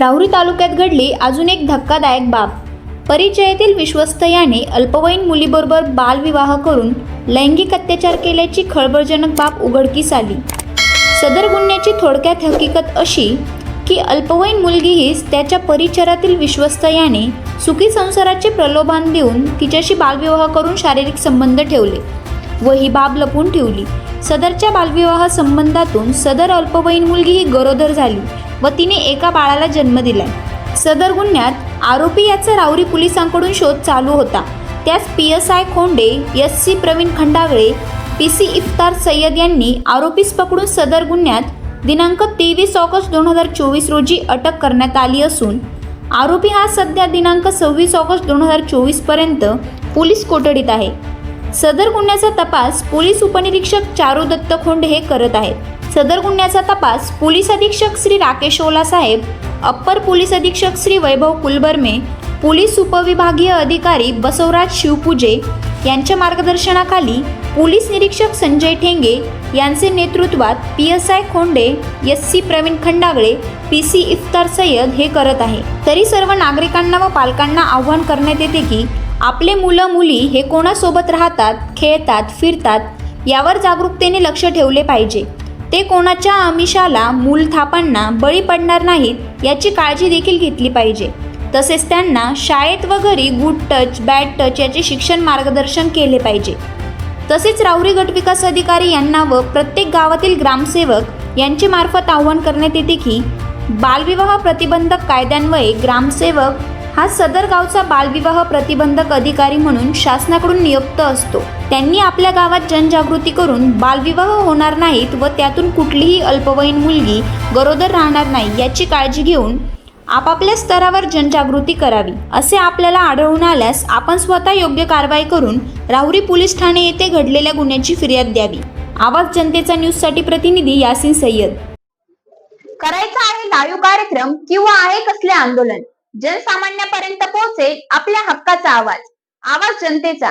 राहुरी तालुक्यात घडली अजून एक धक्कादायक बाब. परिचयातील विश्वस्त याने अल्पवयीन मुलीबरोबर बालविवाह करून लैंगिक अत्याचार केल्याची खळबळजनक बाब उघडकीस आली. सदर गुन्ह्याची थोडक्यात हकीकत अशी की अल्पवयीन मुलगीहीच त्याच्या परिचरातील विश्वस्त याने सुखी संसाराचे प्रलोभन देऊन तिच्याशी बालविवाह करून शारीरिक संबंध ठेवले व ही बाब लपून ठेवली. सदरच्या बालविवाह संबंधातून सदर अल्पवयीन मुलगी ही गरोदर झाली. व तिने एका बाळाला जन्म दिलाय. सदर गुन्ह्यात आरोपी याचा राऊरी पोलिसांकडून शोध चालू होता. त्यास P S I Khonde S C Pravin Khandagale P C Iftar Sayyed यांनी आरोपीस पकडून सदर गुन्ह्यात दिनांक तेवीस ऑगस्ट दोन हजार चोवीस रोजी अटक करण्यात आली असून आरोपी हा सध्या दिनांक सव्वीस ऑगस्ट दोन हजार चोवीसपर्यंत पोलीस कोठडीत आहे. सदर गुन्ह्याचा तपास पोलीस उपनिरीक्षक चारू दत्त खोंडे हे करत आहेत. सदर गुन्ह्याचा तपास पोलीस अधीक्षक श्री राकेश ओला साहेब अप्पर पोलीस अधीक्षक श्री वैभव कुलबर्मे पोलीस उपविभागीय अधिकारी बसवराज शिवपूजे यांच्या मार्गदर्शनाखाली पोलीस निरीक्षक संजय ठेंगे यांचे नेतृत्वात P S I Khonde S C Pravin Khandagale P C Iftar Sayyed हे करत आहे. तरी सर्व नागरिकांना व पालकांना आव्हान करण्यात येते की आपले मुलं मुली हे कोणासोबत राहतात खेळतात फिरतात यावर जागरूकतेने लक्ष ठेवले पाहिजे. ते कोणाच्या आमिषाला मूलथापांना बळी पडणार नाहीत याची काळजी देखील घेतली पाहिजे. तसेच त्यांना शाळेत व घरी गुड टच बॅड टच याचे शिक्षण मार्गदर्शन केले पाहिजे. तसेच राऊरी गटविकास अधिकारी यांना व प्रत्येक गावातील ग्रामसेवक यांचे मार्फत आव्हान करण्यात येते की बालविवाह प्रतिबंधक कायद्यान्वये ग्रामसेवक हा सदर गावचा बालविवाह प्रतिबंधक अधिकारी म्हणून शासनाकडून नियुक्त असतो. त्यांनी आपल्या गावात जनजागृती करून बालविवाह होणार नाहीत व त्यातून कुठलीही अल्पवयीन मुलगी गरोदर राहणार नाही याची काळजी घेऊन आपापल्या स्तरावर जनजागृती करावी असे आपल्याला आढळून आल्यास आपण स्वतः योग्य कारवाई करून राहुरी पोलीस ठाणे येथे घडलेल्या गुन्ह्याची फिर्याद द्यावी. आवाज जनतेचा न्यूजसाठी प्रतिनिधी यासिन सय्यद. करायचा आहे लाईव्ह कार्यक्रम किंवा आहे कसले आंदोलन? जनसामान्यापर्यंत पोहोचेल आपल्या हक्काचा आवाज. आवाज जनतेचा.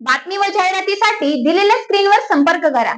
बातमी व जाहिरातीसाठी दिलेल्या स्क्रीनवर संपर्क करा.